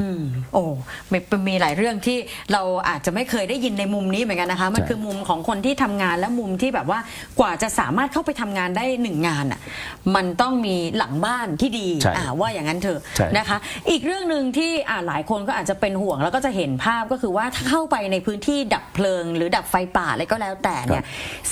อืมโอ้มีมีหลายเรื่องที่เราอาจจะไม่เคยได้ยินในมุมนี้เหมือนกันนะคะ มันใช่คือมุมของคนที่ทำงานและมุมที่แบบว่ากว่าจะสามารถเข้าไปทำงานได้หนึ่งงานอะมันต้องมีหลังบ้านที่ดีใช่อ่าว่าอย่างนั้นเถอะใช่ นะคะ อีกเรื่องหนึ่งที่อ่าหลายคนก็อาจจะเป็นห่วงแล้วก็จะเห็นภาพก็คือว่าถ้าเข้าไปในพื้นที่ดับเพลิง หรือดับไฟป่าอะไรก็แล้วแต่เนี่ย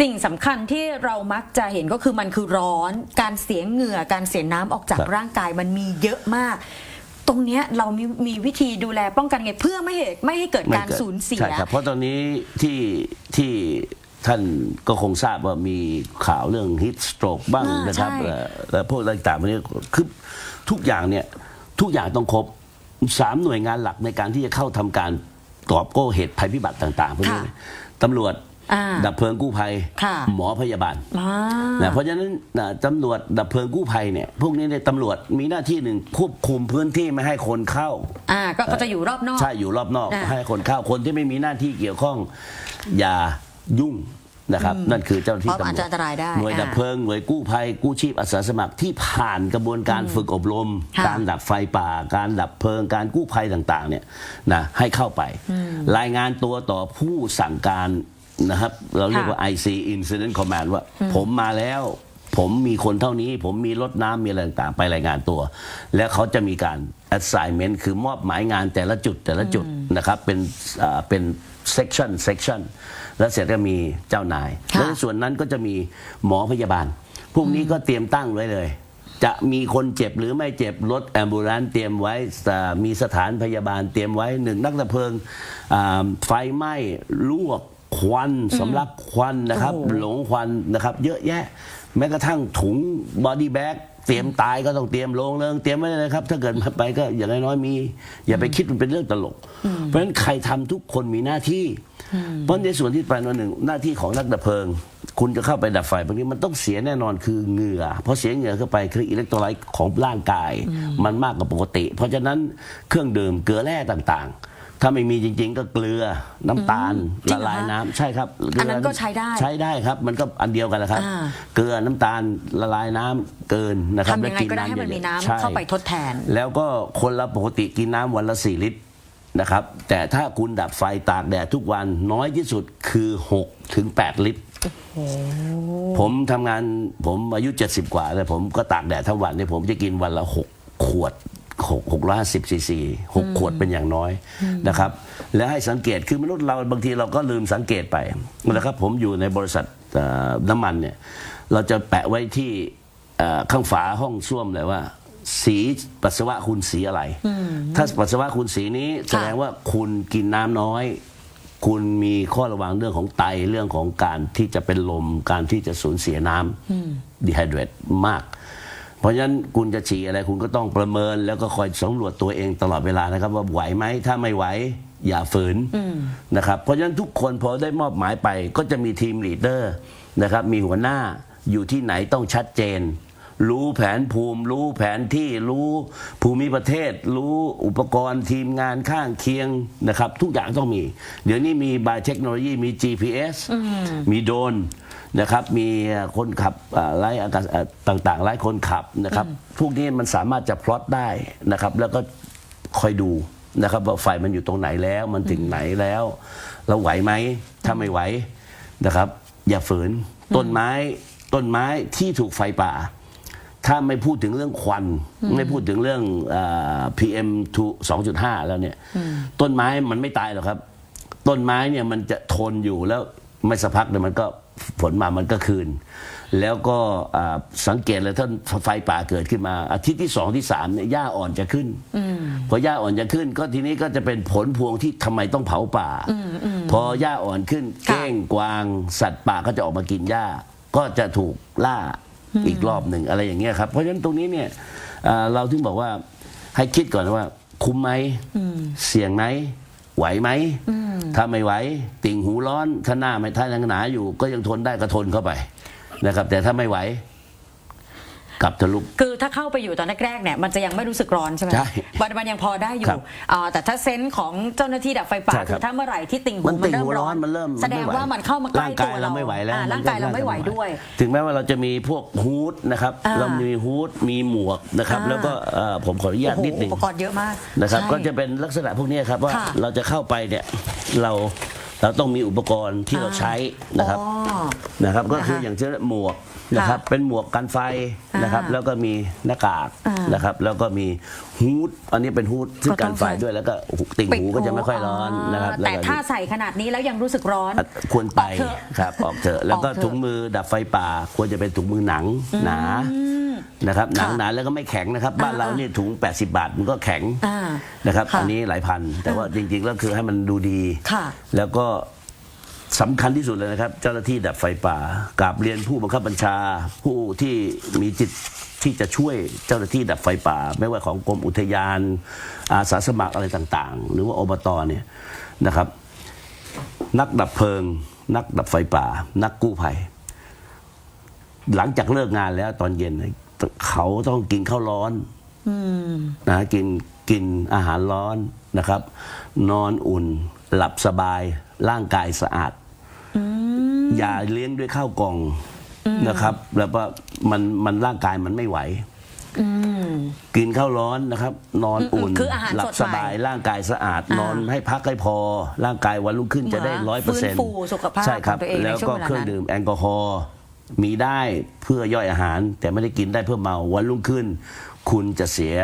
สิ่งสำคัญที่เรามักจะเห็นก็คือมันคือร้อน การเสียเหงื่อการเสียน้ำออกจากครับ ร่างกายมันมีเยอะมากต รงเนี้ยเรามีมีวิธีดูแลป้องกันไงเพื่อไม่ให้ไม่ให้เกิดการไม่สูญเสีย ใช่ครับเพราะตอนนี้ที่ที่ท่านก็คงทราบว่ามีข่าวเรื่องฮิตสโตรกบ้างอ่านนะครับใช่เอ่อแล้วพวกอะไรต่างๆพวกนี้คือทุกอย่างเนี่ยทุกอย่างต้องครบสามหน่วยงานหลักในการที่จะเข้าทำการตอบโต้เหตุภัยพิบัติต่างๆพวกนี้ค่ะเลยตำรวจ อ่าดับเพลิงกู้ภัย ค่ะหมอพยาบาลอ่านะเพราะฉะนั้นนะตำรวจดับเพลิงกู้ภัยเนี่ยพวกนี้เนี่ยตำรวจมีหน้าที่หนึ่งควบคุมพื้นที่ไม่ให้คนเข้า อ่าก็ก็จะอยู่รอบนอก ใช่อยู่รอบนอก อ่าให้คนเข้าคนที่ไม่มีหน้าที่เกี่ยวข้อง อย่ายุ่งนะครับ นั่นคือเจ้าหน้าที่เพราะตำรวอาจจจะอันตรายได้หน่วยอ่าดับเพลิงหน่วยกู้ภัยกู้ชีพอาสาสมัครที่ผ่านกระบวนการฝึกอบรม ค่ะ การดับไฟป่า การดับเพลิงการกู้ภัยต่างๆเนี่ยนะให้เข้าไป รายงานตัวต่อผู้สั่งการ นะครับ เราเรียกว่า IC Incident Command ว่า ผมมาแล้ว ผมมีคนเท่านี้ ผมมีรถน้ำมีอะไรต่างๆ ไปรายงานตัว แล้วเขาจะมีการ assignment คือมอบหมายงานแต่ละจุดแต่ละจุดนะครับ เป็นอ่าเป็น section section แล้วเสร็จก็มีเจ้านายค่ะแล้วในส่วนนั้นก็จะมีหมอพยาบาล พวกนี้ก็เตรียมตั้งไว้เลยจะมีคนเจ็บหรือไม่เจ็บรถแอมบูรันเตรียมไว้อ่ามีสถานพยาบาลเตรียมไว้หนึ่งนักดับเพลิงอ่าไฟไหม้ลวกค วันสำลักควันนะครับโอ้โหหลงควันนะครับ เยอะแยะ แม้กระทั่งถุงบอดี้แบ็กเตรียมตายก็ต้องเตรียมลงเริงเตรียมไว้เลยนะครับ ถ้าเกิดมาไปก็อย่างน้อยๆมี อย่าไปคิดมันเป็นเรื่องตลก เพราะฉะนั้นใครทำทุกคนมีหน้าที่ เพราะในส่วนที่ไปนหนึ่งหน้าที่ของนักดับเพลิง คุณจะเข้าไปดับไฟพวกนี้มันต้องเสียแน่นอนคือเหงื่อเพราะเสียเหงื่อเข้าไปคืออิเล็กโทรไลต์ของร่างกาย มันมากกว่าปกติ เพราะฉะนั้นเครื่องดื่มเกลือแร่ต่างๆ ถ้าไม่มีจริง ๆ ก็เกลือน้ำตาลจริละงเหรอลายน้ำใช่ครับอันนั้นก็ใช้ได้ใช้ได้ครับ มันก็อันเดียวกันแหละครับ อ่า เกลือน้ำตาลละลายน้ำเกินนะครับทำยังไงก็ได้ให้มันมีน้ำใช่ เข้าไปทดแทน แล้วก็คนละปกติกินน้ำวันละสี่ลิตรนะครับ แต่ถ้าคุณดับไฟตากแดดทุกวันน้อยที่สุดคือ 6 ถึง 8 ลิตร ผมทำงานผมอายุ 70 กว่าแต่ผมก็ตากแดดทั้งวันเนี่ยผมจะกินวันละ 6 ขวด 6 650ซีซี6ขวดเป็นอย่างน้อยนะครับ และให้สังเกตคือมนุษย์เราบางทีเราก็ลืมสังเกตไปนะครับ ผมอยู่ในบริษัทเอ่อน้ำมันเนี่ยเราจะแปะไว้ที่เอ่อข้างฝาห้องส้วมเลยว่า สีปัสสาวะคุณสีอะไร ถ้าปัสสาวะคุณสีนี้แสดงว่าคุณกินน้ำน้อยคุณมีข้อระวังเรื่องของไตเรื่องของการที่จะเป็นลมการที่จะสูญเสียน้ำดีไฮเดรตมาก เพราะฉะนั้นคุณจะฉี่อะไรคุณก็ต้องประเมิน แล้วก็คอยสำรวจตัวเองตลอดเวลานะครับ ว่าไหวไหมถ้าไม่ไหวอย่าฝืนนะครับเพราะฉะนั้นทุกคนพอได้มอบหมายไป ก็จะมีทีมลีดเดอร์นะครับมีหัวหน้าอยู่ที่ไหนต้องชัดเจน รู้แผนภูมิ รู้แผนที่รู้ภูมิประเทศ รู้อุปกรณ์ทีมงานข้างเคียงนะครับ ทุกอย่างต้องมี เดี๋ยวนี้มีบายเทคโนโลยีมี GPS มีโดรน นะครับมีคนขับอ่าไล่อากาศอ่าต่างๆไล่คนขับนะครับพวกนี้มันสามารถจะพลอตได้นะครับแล้วก็คอยดูนะครับว่าไฟมันอยู่ตรงไหนแล้วมันถึงไหนแล้ว เราไหวไหมถ้าไม่ไหวนะครับ อย่าฝืนต้นไม้ต้นไม้ที่ถูกไฟป่า ถ้าไม่พูดถึงเรื่องควัน ไม่พูดถึงเรื่องเอ่อ PM 2.5 แล้วเนี่ย ต้นไม้มันไม่ตายหรอกครับ ต้นไม้เนี่ยมันจะทนอยู่แล้วไม่สักพักเดี๋ยวมันก็ ฝนมามันก็คืน แล้วก็อ่าสังเกตเลยถ้าไฟป่าเกิดขึ้นมา อาทิตย์ที่สองที่สามเนี่ยหญ้าอ่อนจะขึ้นพอหญ้าอ่อนจะขึ้น ก็ทีนี้ก็จะเป็นผลพวงที่ทำไมต้องเผาป่าพอหญ้าอ่อนขึ้นค่ะเก้งกวาง สัตว์ป่าก็จะออกมากินหญ้า ก็จะถูกล่าอีกรอบหนึ่งอะไรอย่างเงี้ยครับ เพราะฉะนั้นตรงนี้เนี่ยเอ่อเราถึงบอกว่าให้คิดก่อนว่าคุ้มไหมเสี่ยงไหม ไหวไหมถ้าไม่ไหว ติ่งหูร้อนถ้าหน้าไม่ท่ายังหนาอยู่ ก็ยังทนได้ก็ทนเข้าไปนะครับ แต่ถ้าไม่ไหว กับทะลุ คือถ้าเข้าไปอยู่ตอนแรกๆเนี่ยมันจะยังไม่รู้สึกร้อนใช่ไหมใช่มันมันยังพอได้อยู่ครับอ่าแต่ถ้าเซนส์ของเจ้าหน้าที่ดับไฟป่าใช่ครับคือถ้าเมื่อไหร่ที่ติ่งหูมันมันติ่งเริ่มหูร้ร้ออนนมันเริ่มแสดงไไหว่ามันเข้ามาใกล้ร่างตักายวเราเราไม่ไหวแล้วอ่ามันร่างกายเราไม่ไหวด้วย ถึงแม้ว่าเราจะมีพวกฮูดนะครับ อ่าเรามีฮูดมีหมวกนะครับ อ่า แล้วก็เอ่อผมขออนุญาตโอ้โหนิดหนึ่อุงปกรณ์เยอะมากนะครับ ใช่ ก็จะเป็นลักษณะพวกนี้ครับว่าค่ะ เราจะเข้าไปเนี่ยเรา เราต้องมีอุปกรณ์ที่เราใช้นะครับอ๋อ นะครับ ก็คือนะคะอย่างเช่นหมวกนะครับค่ะเป็นหมวกกันไฟนะครับ อ่าแล้วก็มีหน้ากากอ่านนะครับ แล้วก็มีฮูดอันนี้เป็นฮูดซึ่งก็ต้กัอนงไฟใส่ด้วยแล้วก็ติ่งหูก็จะไม่ค่อยร้อนนะครับล้วแต่ก็ ถ้าใส่ขนาดนี้แล้วยังรู้สึกร้อนอะควรไปออกเถอะครับออกเถอะแล้วก็ออกเถอะ ถุงมือดับไฟป่า ควรจะเป็นถุงมือหนังหนา นะครับหนังค่ะหนาแล้วก็ไม่แข็งนะครับ บ้านอ่าเรานี่ถุง 80 บาทมันก็แข็งอ่านะครับค่ะอันนี้หลายพัน แต่ว่าจริงๆแล้วคือให้มันดูดี ค่ะแล้วก็สำคัญที่สุดเลยนะครับ เจ้าหน้าที่ดับไฟป่ากราบเรียนผู้บังคับบัญชา ผู้ที่มีจิตที่จะช่วยเจ้าหน้าที่ดับไฟป่า ไม่ว่าของกรมอุทยานอาสาสมัครอะไรต่างๆ หรือว่าอบตเนี่ยนะครับ นักดับเพลิง นักดับไฟป่า นักกู้ภัย หลังจากเลิกงานแล้วตอนเย็นเนี่ย เขาต้องกินข้าวร้อนนะกินกินอาหารร้อนนะครับ นอนอุ่น หลับสบาย ร่างกายสะอาดอย่าเลี้ยงด้วยข้าวกล่องนะครับ แล้วก็มันมันร่างกายมันไม่ไหวกินข้าวร้อนนะครับ นอนอุ่นคืออาหารหลัสดใหม่สบายร่างกายสะอาดอ่านนอนให้พักให้พอ ร่างกายวันรุ่งขึ้นจะได้มาร้อยเปอร์เซ็นต์ฟื้นฟูสุขภาพใช่ครับของตัวเองในแล้วช่วก็งเวลานั้นเครื่องดื่มแอลกอฮอล์ มีได้เพื่อย่อยอาหาร แต่ไม่ได้กินได้เพื่อเมาวันรุ่งขึ้น คุณจะเสีย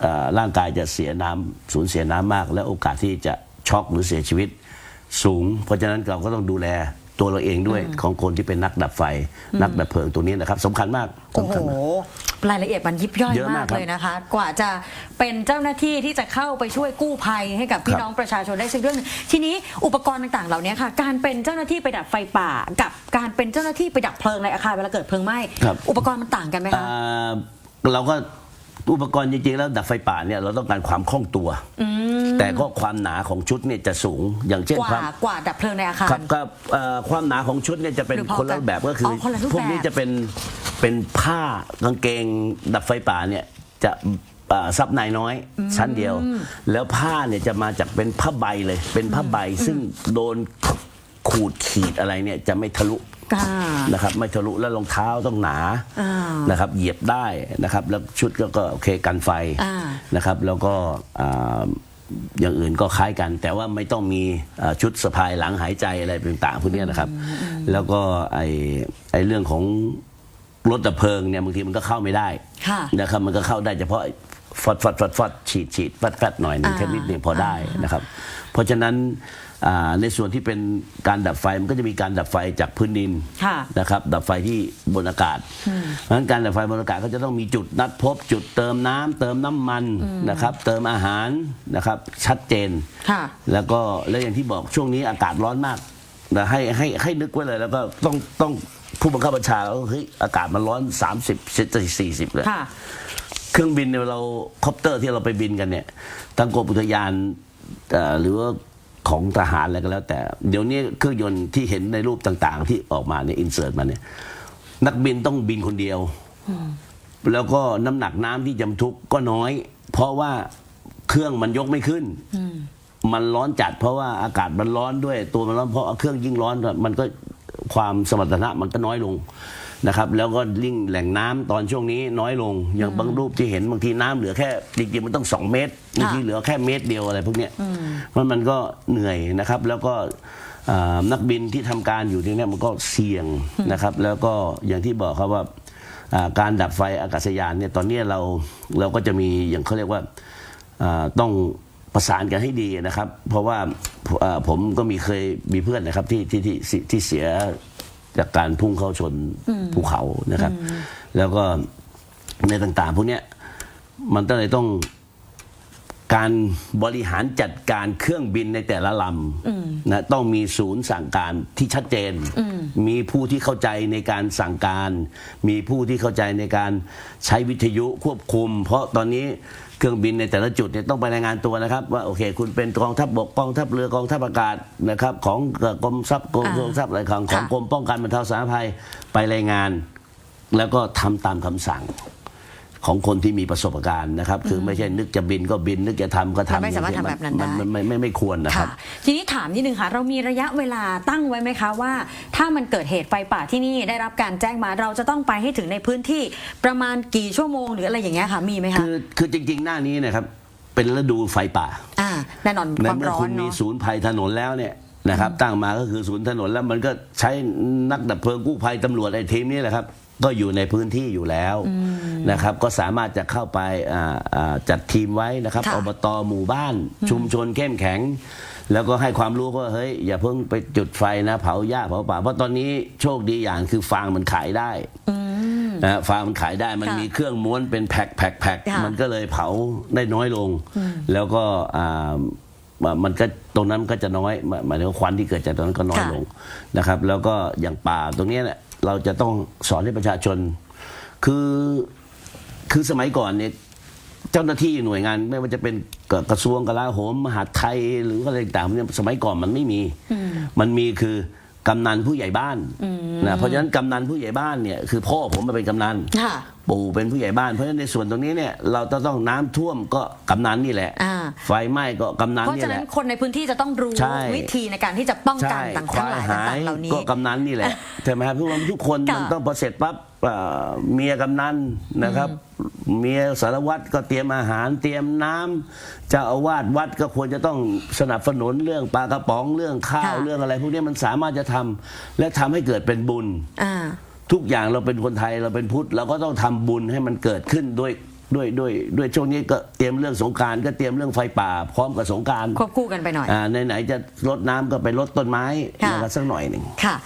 เอ่อร่างกายจะเสียน้ำสูญเสียน้ำมาก และโอกาสที่จะช็อกหรือเสียชีวิตสูง เพราะฉะนั้นเราก็ต้องดูแลตัวเราเองด้วยของคนที่เป็นนักดับไฟ นักดับเพลิงตัวนี้นะครับสำคัญมากโอ้สำโหคัญมากรายละเอียดมันยิบย่อยเยอะมามากกครับเลยนะคะ กว่าจะเป็นเจ้าหน้าที่ที่จะเข้าไปช่วยกู้ภัยให้กับพี่ครับ น้องประชาชนได้สักเรื่องหนึ่งทีนี้อุปกรณ์ต่างๆ เหล่านี้ค่ะ การเป็นเจ้าหน้าที่ไปดับไฟป่า กับการเป็นเจ้าหน้าที่ไปดับเพลิงในอาคารเวลาเกิดเพลิงไหม้ครับ อุปกรณ์มันต่างกันไหมคะ อ่าเราก็ อุปกรณ์จริงๆแล้วดับไฟป่าเนี่ยเราต้องการความคล่องตัว แต่ก็ความหนาของชุดเนี่ยจะสูงอย่างเช่นกว่าความกว่าดับเพลิงในอาคาร ครับก็เอ่อความหนาของชุดเนี่ยจะเป็นหรือพอคนละกันแบบก็คือออคนละรูปพวกนี้แบบ จะเป็นเป็นผ้ากางเกงดับไฟป่าเนี่ยจะเอ่อซับในน้อยชั้นเดียว แล้วผ้าเนี่ยจะมาจากเป็นผ้าใบเลย เป็นผ้าใบซึ่งโดนขูดขีดอะไรเนี่ยจะไม่ทะลุ อ่านะครับไม่ทะลุแล้วรองเท้าต้องหนาอ่า นะครับเหยียบได้นะครับแล้วชุดก็ก็โอเคกันไฟอ่า นะครับแล้วก็อ่าอย่างอื่นก็คล้ายกัน แต่ว่าไม่ต้องมีอ่าชุดสะพายหลังหายใจอะไรต่างๆพวกเนี้ยนะครับ แล้วก็ไอไอเรื่องของรถดับเพลิงเนี่ยบางทีมันก็เข้าไม่ได้ค่ะ นะครับมันก็เข้าได้เฉพาะ ฟอดฟอดฟอดฟอดฉีดฉีดฟัดฟัดหน่อยหนึงอ่า แค่นิดหนึงพอได้นะครับ เพราะฉะนั้นอ่าในส่วนที่เป็นการดับไฟมันก็จะมีการดับไฟจากพื้นดินค่ะ นะครับ ดับไฟที่บนอากาศเพราะฉะนั้นการดับไฟบนอากาศก็จะต้องมีจุดนัดพบ จุดเติมน้ำเติมน้ำมันนะครับ เติมอาหารนะครับชัดเจน ค่ะ แล้วก็แล้วอย่างที่บอกช่วงนี้อากาศร้อนมากนะให้ให้ให้นึกไว้เลยแล้วก็ต้องต้องผู้บังคับบัญชาก็เฮ้ยอากาศมันร้อน 30 40เลย ค่ะ เครื่องบินเนี่ยเราคอปเตอร์ที่เราไปบินกันเนี่ยทางกรมอุทยานหรือว่าของทหารอะไรก็แล้ว แต่เดี๋ยวนี้เครื่องยนต์ที่เห็นในรูปต่างๆ ที่ออกมาเนี่ยอินเสิร์ตมาเนี่ยนักบินต้องบินคนเดียว แล้วก็น้ำหนักน้ำที่จำทุกก็น้อย เพราะว่าเครื่องมันยกไม่ขึ้นมันร้อนจัดเพราะว่าอากาศมันร้อนด้วยตัวมันร้อนเพราะเครื่องยิ่งร้อนมันก็ความสมรรถนะมันก็น้อยลง นะครับแล้วก็ยิ่งแหล่งน้ำตอนช่วงนี้น้อยลงอย่างบางรูปที่เห็นบางทีน้ำเหลือแค่จริงๆมันต้องสองเมตรบางทีเหลือแค่เมตรเดียวอะไรพวกเนี้ยมันมันก็เหนื่อยนะครับ แล้วก็อ่านักบินที่ทำการอยู่ที่เนี่ยมันก็เสี่ยงนะครับ แล้วก็อย่างที่บอกครับว่าอ่าการดับไฟอากาศยานเนี่ยตอนนี้เราเราก็จะมีอย่างเขาเรียกว่าอ่าต้องประสานกันให้ดีนะครับ เพราะว่าอ่าผมก็มีเคยมีเพื่อนนะครับที่ที่ที่ที่ที่เสีย จากการพุ่งเข้าชนภูเขานะครับ แล้วก็ในต่างๆพวกเนี้ยมันก็เลยต้อง การบริหารจัดการเครื่องบินในแต่ละลำนะต้องมีศูนย์สั่งการที่ชัดเจน มีผู้ที่เข้าใจในการสั่งการ มีผู้ที่เข้าใจในการใช้วิทยุควบคุม เพราะตอนนี้เครื่องบินในแต่ละจุดเนี่ยต้องไปรายงานตัวนะครับ ว่าโอเค คุณเป็นกองทัพบกกองทัพเรือกองทัพอากาศนะครับ ของกรมทรัพย์กรมอ่ากองทัพอะไรของของค่ะกรมป้องกันบรรเทาสาธารณภัยไปรายงาน แล้วก็ทำตามคำสั่ง ของคนที่มีประสบการณ์นะครับ คือไม่ใช่นึกจะบินก็บิน นึกจะทำก็ทำมันไม่สามารถทำแบบนั้นได้มัไม่ไม่ไม่ควรนะคค่ะรับ ทีนี้ถามนิดนึงค่ะ เรามีระยะเวลาตั้งไว้ไหมคะว่า ถ้ามันเกิดเหตุไฟป่าที่นี่ได้รับการแจ้งมาเราจะต้องไปให้ถึงในพื้นที่ประมาณกี่ชั่วโมงหรืออะไรอย่างเงี้ยค่ะมีไหมคะคือคือจริง ๆ หน้านี้นะครับเป็นฤดูไฟป่าอ่าแน่นอนในความเมื่อร้อคุนณมีเนาะศูนย์ภัยถนนแล้วเนี่ยนะครับตั้งมาก็คือศูนย์ถนนแล้วมันก็ใช้นักดับเพลิงกู้ภัยตำรวจไอ้ทีมนี้แหละครับ ก็อยู่ในพื้นที่อยู่แล้วนะครับ ก็สามารถจะเข้าไปอ่าอ่าจัดทีมไว้นะครับค่ะอบตหมู่บ้าน ชุมชนเข้มแข็ง แล้วก็ให้ความรู้ว่าเฮ้ยอย่าเพิ่งไปจุดไฟนะเผาหญ้าเผาป่า เพราะตอนนี้โชคดีอย่างคือฟางมันขายได้นะฮะฟางมันขายได้มันค่ะมีเครื่องม้วนเป็นแพ็คแพ็คแพ็คค่ะมันก็เลยเผาได้น้อยลง แล้วก็อ่ามันก็ตรงนั้นก็จะน้อยหมายหมายถึงว่าควันที่เกิดจากตรงนั้นก็น้อยค่ะลงนะครับ แล้วก็อย่างป่าตรงเนี้ยเนี่ย เราจะต้องสอนให้ประชาชน คือคือสมัยก่อนเนี่ยเจ้าหน้าที่หน่วยงานไม่ว่าจะเป็นกกระทรวงกลาโหมมหาดไทยหรืออะไรต่างๆเนี่ยสมัยก่อนมันไม่มี มันมีคือ กำนันผู้ใหญ่บ้านนะเพราะฉะนั้นกำนันผู้ใหญ่บ้านเนี่ยคือพ่อผมมาเป็นกำนันค่ะปู่เป็นผู้ใหญ่บ้านเพราะฉะนั้นในส่วนตรงนี้เนี่ยเราจะต้องน้ำท่วมก็กำนันนี่แหละอ่าไฟไหม้ก็กำนันเพราะนี่ฉะแหนั้นละคนในพื้นที่จะต้องรู้ใช่วิธีในการที่จะป้องกันใช่ต่างคทั้งวายหลายหายต่างๆเหล่านี้ก็กำนันนี่แหละใช่ไหมครับเพราะว่าทุกคนค่ะมันต้องพอเสร็จปั๊บ เอ่อเมียกำนันนะครับ เมียสารวัตรก็เตรียมอาหารเตรียมน้ำเจ้าอาวาสวัดก็ควรจะต้องสนับสนุนเรื่องปลากระป๋องเรื่องข้าวค่ะเรื่องอะไร พวกนี้มันสามารถจะทำและทำให้เกิดเป็นบุญอ่าทุกอย่างเราเป็นคนไทยเราเป็นพุทธเราก็ต้องทำบุญให้มันเกิดขึ้นด้วยด้วยด้วยด้วยช่วงนี้ก็เตรียมเรื่องสงกรารก็เตรียมเรื่องไฟป่า พร้อมกับสงกรารควบคู่กันไปหน่อยอ่าไหนๆจะรดน้ำก็ไปรดต้นไม้ค่ะนะครับสักหน่อยหนึ่งค่ะ